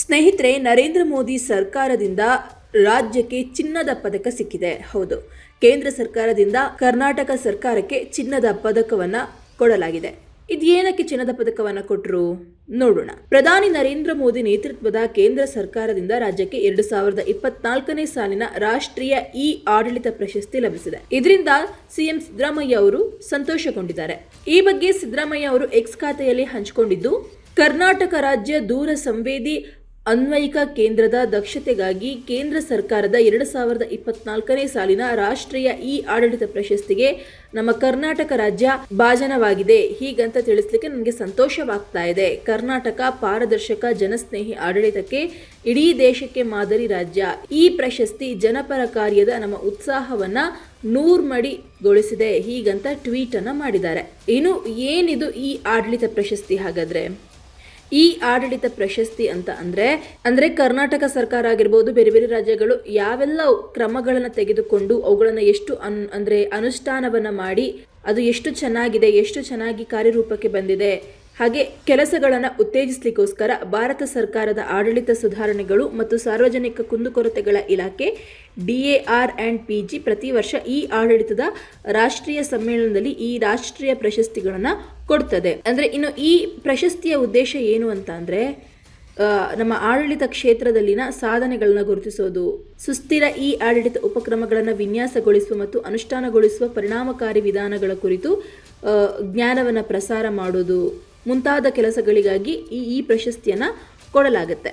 ಸ್ನೇಹಿತರೆ, ನರೇಂದ್ರ ಮೋದಿ ಸರ್ಕಾರದಿಂದ ರಾಜ್ಯಕ್ಕೆ ಚಿನ್ನದ ಪದಕ ಸಿಕ್ಕಿದೆ. ಹೌದು, ಕೇಂದ್ರ ಸರ್ಕಾರದಿಂದ ಕರ್ನಾಟಕ ಸರ್ಕಾರಕ್ಕೆ ಚಿನ್ನದ ಪದಕವನ್ನ ಕೊಡಲಾಗಿದೆ. ಇದೇನಕ್ಕೆ ಚಿನ್ನದ ಪದಕವನ್ನ ಕೊಟ್ಟರು ನೋಡೋಣ. ಪ್ರಧಾನಿ ನರೇಂದ್ರ ಮೋದಿ ನೇತೃತ್ವದ ಕೇಂದ್ರ ಸರ್ಕಾರದಿಂದ ರಾಜ್ಯಕ್ಕೆ ಎರಡು ಸಾವಿರದ ಇಪ್ಪತ್ನಾಲ್ಕನೇ ಸಾಲಿನ ರಾಷ್ಟ್ರೀಯ ಇ ಆಡಳಿತ ಪ್ರಶಸ್ತಿ ಲಭಿಸಿದೆ. ಇದರಿಂದ ಸಿಎಂ ಸಿದ್ದರಾಮಯ್ಯ ಅವರು ಸಂತೋಷಗೊಂಡಿದ್ದಾರೆ. ಈ ಬಗ್ಗೆ ಸಿದ್ದರಾಮಯ್ಯ ಅವರು ಎಕ್ಸ್ ಖಾತೆಯಲ್ಲಿ ಹಂಚಿಕೊಂಡಿದ್ದು, ಕರ್ನಾಟಕ ರಾಜ್ಯ ದೂರ ಸಂವೇದಿ ಅನ್ವಯಿಕ ಕೇಂದ್ರದ ದಕ್ಷತೆಗಾಗಿ ಕೇಂದ್ರ ಸರ್ಕಾರದ ಎರಡು ಸಾವಿರದ ಇಪ್ಪತ್ನಾಲ್ಕನೇ ಸಾಲಿನ ರಾಷ್ಟ್ರೀಯ ಇ ಆಡಳಿತ ಪ್ರಶಸ್ತಿಗೆ ನಮ್ಮ ಕರ್ನಾಟಕ ರಾಜ್ಯ ಭಾಜನವಾಗಿದೆ. ಹೀಗಂತ ತಿಳಿಸ್ಲಿಕ್ಕೆ ನನಗೆ ಸಂತೋಷವಾಗ್ತಾ ಇದೆ. ಕರ್ನಾಟಕ ಪಾರದರ್ಶಕ ಜನಸ್ನೇಹಿ ಆಡಳಿತಕ್ಕೆ ಇಡೀ ದೇಶಕ್ಕೆ ಮಾದರಿ ರಾಜ್ಯ. ಈ ಪ್ರಶಸ್ತಿ ಜನಪರ ಕಾರ್ಯದ ನಮ್ಮ ಉತ್ಸಾಹವನ್ನ ನೂರ್ಮಡಿಗೊಳಿಸಿದೆ ಹೀಗಂತ ಟ್ವೀಟ್ ಅನ್ನ ಮಾಡಿದ್ದಾರೆ. ಇನ್ನು ಏನಿದು ಈ ಆಡಳಿತ ಪ್ರಶಸ್ತಿ ಹಾಗಾದ್ರೆ? ಈ ಆಡಳಿತ ಪ್ರಶಸ್ತಿ ಅಂತ ಅಂದ್ರೆ ಅಂದ್ರೆ ಕರ್ನಾಟಕ ಸರ್ಕಾರ ಆಗಿರ್ಬೋದು, ಬೇರೆ ಬೇರೆ ರಾಜ್ಯಗಳು ಯಾವೆಲ್ಲ ಕ್ರಮಗಳನ್ನು ತೆಗೆದುಕೊಂಡು ಅವುಗಳನ್ನು ಎಷ್ಟು ಅನ್, ಅಂದ್ರೆ ಅನುಷ್ಠಾನವನ್ನ ಮಾಡಿ ಅದು ಎಷ್ಟು ಚೆನ್ನಾಗಿದೆ, ಎಷ್ಟು ಚೆನ್ನಾಗಿ ಕಾರ್ಯರೂಪಕ್ಕೆ ಬಂದಿದೆ ಹಾಗೆ ಕೆಲಸಗಳನ್ನು ಉತ್ತೇಜಿಸಲಿಕ್ಕೋಸ್ಕರ ಭಾರತ ಸರ್ಕಾರದ ಆಡಳಿತ ಸುಧಾರಣೆಗಳು ಮತ್ತು ಸಾರ್ವಜನಿಕ ಕುಂದುಕೊರತೆಗಳ ಇಲಾಖೆ ಡಿಎಆರ್ ಆ್ಯಂಡ್ ಪಿ ಜಿ ಪ್ರತಿ ವರ್ಷ ಈ ಆಡಳಿತದ ರಾಷ್ಟ್ರೀಯ ಸಮ್ಮೇಳನದಲ್ಲಿ ಈ ರಾಷ್ಟ್ರೀಯ ಪ್ರಶಸ್ತಿಗಳನ್ನು ಕೊಡ್ತದೆ. ಅಂದರೆ ಇನ್ನು ಈ ಪ್ರಶಸ್ತಿಯ ಉದ್ದೇಶ ಏನು ಅಂತ ಅಂದರೆ ನಮ್ಮ ಆಡಳಿತ ಕ್ಷೇತ್ರದಲ್ಲಿನ ಸಾಧನೆಗಳನ್ನು ಗುರುತಿಸೋದು, ಸುಸ್ಥಿರ ಈ ಆಡಳಿತ ಉಪಕ್ರಮಗಳನ್ನು ವಿನ್ಯಾಸಗೊಳಿಸುವ ಮತ್ತು ಅನುಷ್ಠಾನಗೊಳಿಸುವ ಪರಿಣಾಮಕಾರಿ ವಿಧಾನಗಳ ಕುರಿತು ಜ್ಞಾನವನ್ನು ಪ್ರಸಾರ ಮಾಡೋದು ಮುಂತಾದ ಕೆಲಸಗಳಿಗಾಗಿ ಈ ಈ ಪ್ರಶಸ್ತಿಯನ್ನು ಕೊಡಲಾಗುತ್ತೆ.